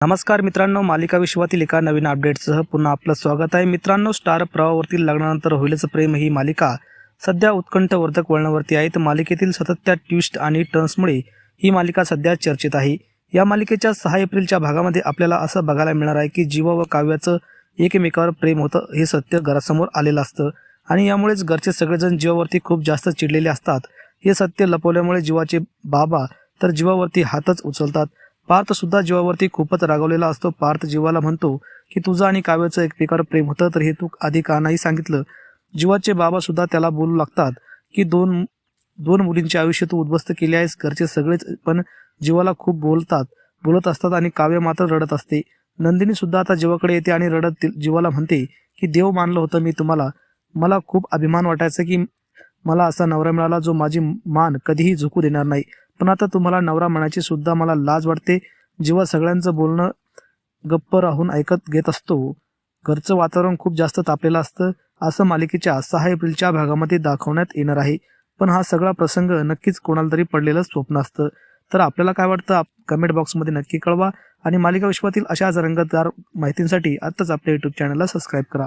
नमस्कार मित्रांनो मालिका विश्वातील एका नवीन अपडेटसह पुन्हा आपलं स्वागत आहे. मित्रांनो स्टार प्रवाहावरती लग्नानंतर होईलच प्रेम ही मालिका. सध्या उत्कंठवर्धक वळणावरती आहे. तर मालिकेतील सतत ट्विस्ट आणि टर्न्समुळे ही मालिका सध्या चर्चेत आहे. या मालिकेच्या सहा एप्रिलच्या भागामध्ये आपल्याला असं बघायला मिळणार आहे की जीवा व काव्याचं एकमेकावर प्रेम होतं हे सत्य घरासमोर आलेलं असतं. आणि यामुळेच घरचे सगळेजण जीवावरती खूप जास्त चिडलेले असतात. हे सत्य लपवल्यामुळे जीवाचे बाबा तर जीवावरती हातच उचलतात. पार्थ सुद्धा जीवावरती खूपच रागवलेला असतो. पार्थ जीवाला म्हणतो की तुझं आणि काव्याचं एकमेकावर प्रेम होतं तर हे तू आधी का नाही सांगितलं? जीवाचे बाबा सुद्धा त्याला बोलू लागतात की दोन दोन मुलींचे आयुष्य तू उद्ध्वस्त केले आहेस घरचे सगळेच पण जीवाला खूप बोलतात बोलत असतात आणि काव्य मात्र रडत असते. नंदिनी सुद्धा आता जीवाकडे येते आणि रडत जीवाला म्हणते की देव मानलं होतं मी तुम्हाला. मला खूप अभिमान वाटायचा की मला असा नवरा मिळाला जो माझी मान कधीही झुकू देणार नाही. पण आता तुम्हाला नवरा म्हणायची सुद्धा मला लाज वाटते. जेव्हा सगळ्यांचं बोलणं गप्प राहून ऐकत घेत असतो. घरचं वातावरण खूप जास्त तापलेलं असतं. असं मालिकेच्या सहा एप्रिलच्या भागामध्ये दाखवण्यात येणार आहे. पण हा सगळा प्रसंग नक्कीच कोणाला तरी पडलेलं स्वप्न असतं. तर आपल्याला काय वाटतं? कमेंट बॉक्समध्ये नक्की कळवा. आणि मालिका विश्वातील अशाच रंगतदार माहितींसाठी आत्ताच आपल्या यूट्यूब चॅनलला सबस्क्राईब करा.